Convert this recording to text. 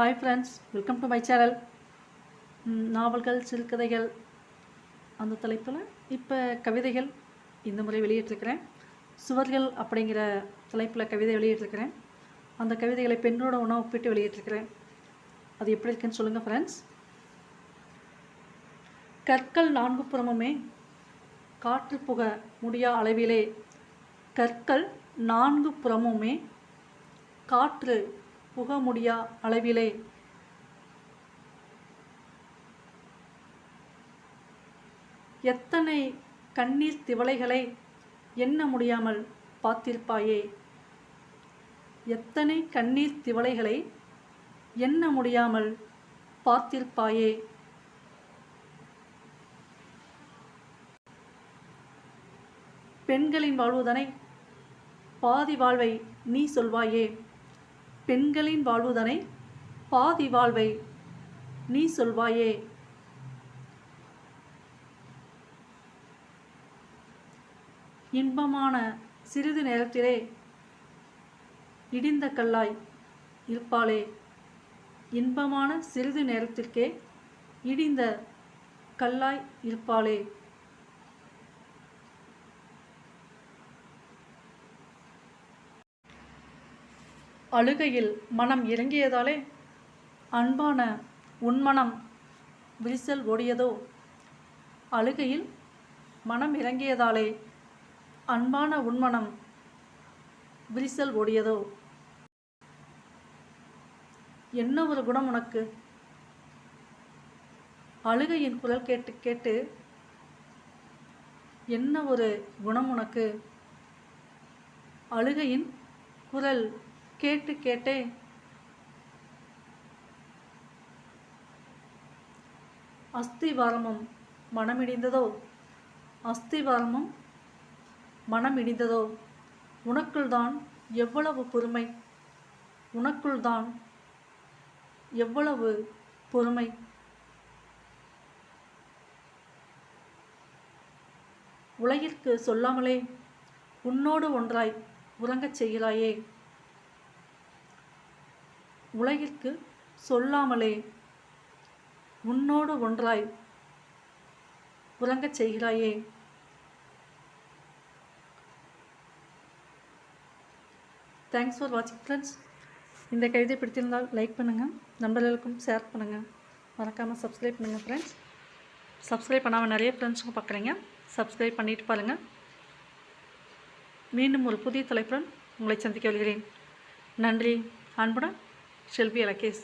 Hi friends welcome to my channel நாவல்கள் சிறுகதைகள். அந்த தலைப்பில் இப்போ கவிதைகள் இந்த முறை வெளியிட்டிருக்கிறேன். சுவர்கள் அப்படிங்கிற தலைப்பில் கவிதை வெளியிட்டிருக்கிறேன். அந்த கவிதைகளை பெண்ணோட உணவு ஒப்பிட்டு வெளியிட்டிருக்கிறேன். அது எப்படி இருக்குன்னு சொல்லுங்கள் ஃப்ரெண்ட்ஸ் கற்கள் நான்கு புறமுமே காற்று புக முடியா அளவிலே கற்கள் நான்கு புறமுமே காற்று புக முடியா அளவிலே. எத்தனை கண்ணீர் திவலைகளை எண்ண முடியாமல் பார்த்திருப்பாயே. எத்தனை கண்ணீர் திவலைகளை எண்ண முடியாமல் பார்த்திருப்பாயே. பெண்களின் வாழ்வுதனை? பாதி வாழ்வை நீ சொல்வாயே. பெண்களின் வாழ்வுதனை? பாதி வாழ்வை நீ சொல்வாயே. இன்பமான சிறிது நேரத்திலே இடிந்த கல்லாய் இருப்பாளே. இன்பமான சிறிது நேரத்திற்கே இடிந்த கல்லாய் இருப்பாளே. அழுகையில் மனம் இறங்கியதாலே அன்பான உன்மனம் விரிசல் ஓடியதோ அழுகையில் மனம் இறங்கியதாலே அன்பான உன்மனம் விரிசல் ஓடியதோ என்ன ஒரு குணம் உனக்கு? அழுகையின் குரல் கேட்டு கேட்டு என்ன ஒரு குணம் உனக்கு? அழுகையின் குரல் கேட்டு கேட்டே அஸ்திவாரமும் மனமிடிந்ததோ? அஸ்திவாரமும் மனமிடிந்ததோ? உனக்குள் தான் எவ்வளவு பொறுமை? உனக்குள் தான் எவ்வளவு பொறுமை? உலகிற்கு சொல்லாமலே உன்னோடு ஒன்றாய் உறங்கச் செய்கிறாயே. உலகிற்கு சொல்லாமலே உன்னோடு ஒன்றாய் உறங்கச் செய்கிறாயே. தேங்க்ஸ் ஃபார் வாட்சிங் ஃப்ரெண்ட்ஸ் இந்த கவிதை பிடித்திருந்தால் லைக் பண்ணுங்கள் நண்பர்களுக்கும் ஷேர் பண்ணுங்கள் மறக்காமல் சப்ஸ்கிரைப் பண்ணுங்கள் ஃப்ரெண்ட்ஸ் சப்ஸ்கிரைப் பண்ணாமல் நிறைய ஃப்ரெண்ட்ஸுங்க பார்க்குறீங்க. சப்ஸ்கிரைப் பண்ணிட்டு பாருங்கள் மீண்டும் ஒரு புதிய தலைப்புடன் உங்களை சந்திக்க வருகிறேன் நன்றி அன்புடன் se olvida que es